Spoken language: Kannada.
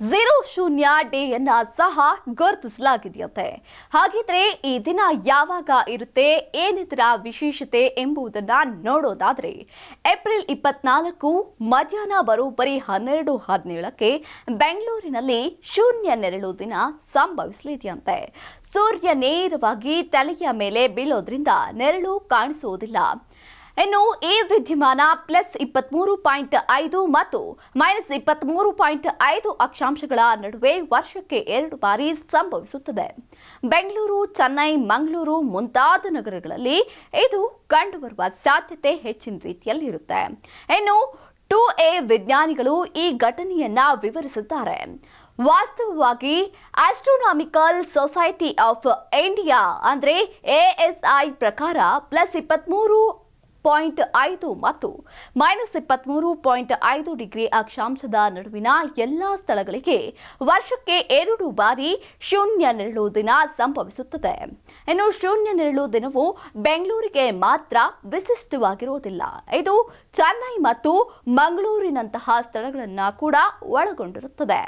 ಝೀರೋ ಶೂನ್ಯ ಡೇಯನ್ನ ಸಹ ಗುರುತಿಸಲಾಗಿದೆಯಂತೆ. ಹಾಗಿದ್ರೆ ಈ ದಿನ ಯಾವಾಗ ಇರುತ್ತೆ, ಏನಿದರ ವಿಶೇಷತೆ ಎಂಬುದನ್ನ ನೋಡೋದಾದ್ರೆ, ಏಪ್ರಿಲ್ ಇಪ್ಪತ್ನಾಲ್ಕು ಮಧ್ಯಾಹ್ನ ಬರೋಬ್ಬರಿ ಹನ್ನೆರಡು ಹದಿನೇಳಕ್ಕೆ ಬೆಂಗಳೂರಿನಲ್ಲಿ ಶೂನ್ಯ ನೆರಳು ದಿನ ಸಂಭವಿಸಲಿದೆಯಂತೆ. ಸೂರ್ಯ ನೇರವಾಗಿ ತಲೆಯ ಮೇಲೆ ಬೀಳೋದ್ರಿಂದ ನೆರಳು ಕಾಣಿಸುವುದಿಲ್ಲ. ಇನ್ನು ಎ ವಿದ್ಯಮಾನ ಪ್ಲಸ್ ಇಪ್ಪತ್ಮೂರು ಪಾಯಿಂಟ್ ಐದು ಮತ್ತು ಮೈನಸ್ ಇಪ್ಪತ್ಮೂರು ಪಾಯಿಂಟ್ ಐದು ಅಕ್ಷಾಂಶಗಳ ನಡುವೆ ವರ್ಷಕ್ಕೆ ಎರಡು ಬಾರಿ ಸಂಭವಿಸುತ್ತದೆ. ಬೆಂಗಳೂರು, ಚೆನ್ನೈ, ಮಂಗಳೂರು ಮುಂತಾದ ನಗರಗಳಲ್ಲಿ ಇದು ಕಂಡುಬರುವ ಸಾಧ್ಯತೆ ಹೆಚ್ಚಿನ ರೀತಿಯಲ್ಲಿ ಇರುತ್ತೆ ಇನ್ನು ಟು ಎ ವಿಜ್ಞಾನಿಗಳು ಈ ಘಟನೆಯನ್ನ ವಿವರಿಸಿದ್ದಾರೆ. ವಾಸ್ತವವಾಗಿ ಆಸ್ಟ್ರೋನಾಮಿಕಲ್ ಸೊಸೈಟಿ ಆಫ್ ಇಂಡಿಯಾ ಅಂದ್ರೆ ಎಎಸ್ಐ ಪ್ರಕಾರ ಪ್ಲಸ್ ಇಪ್ಪತ್ಮೂರು ಪಾಯಿಂಟ್ ಐದು ಮತ್ತು ಮೈನಸ್ ಇಪ್ಪತ್ಮೂರು ಪಾಯಿಂಟ್ ಐದು ಡಿಗ್ರಿ ಅಕ್ಷಾಂಶದ ನಡುವಿನ ಎಲ್ಲ ಸ್ಥಳಗಳಿಗೆ ವರ್ಷಕ್ಕೆ ಎರಡು ಬಾರಿ ಶೂನ್ಯ ನೆರಳು ದಿನ ಸಂಭವಿಸುತ್ತದೆ. ಇನ್ನು ಶೂನ್ಯ ನೆರಳು ದಿನವು ಬೆಂಗಳೂರಿಗೆ ಮಾತ್ರ ವಿಶಿಷ್ಟವಾಗಿರುವುದಿಲ್ಲ. ಇದು ಚೆನ್ನೈ ಮತ್ತು ಮಂಗಳೂರಿನಂತಹ ಸ್ಥಳಗಳನ್ನು ಕೂಡ ಒಳಗೊಂಡಿರುತ್ತದೆ.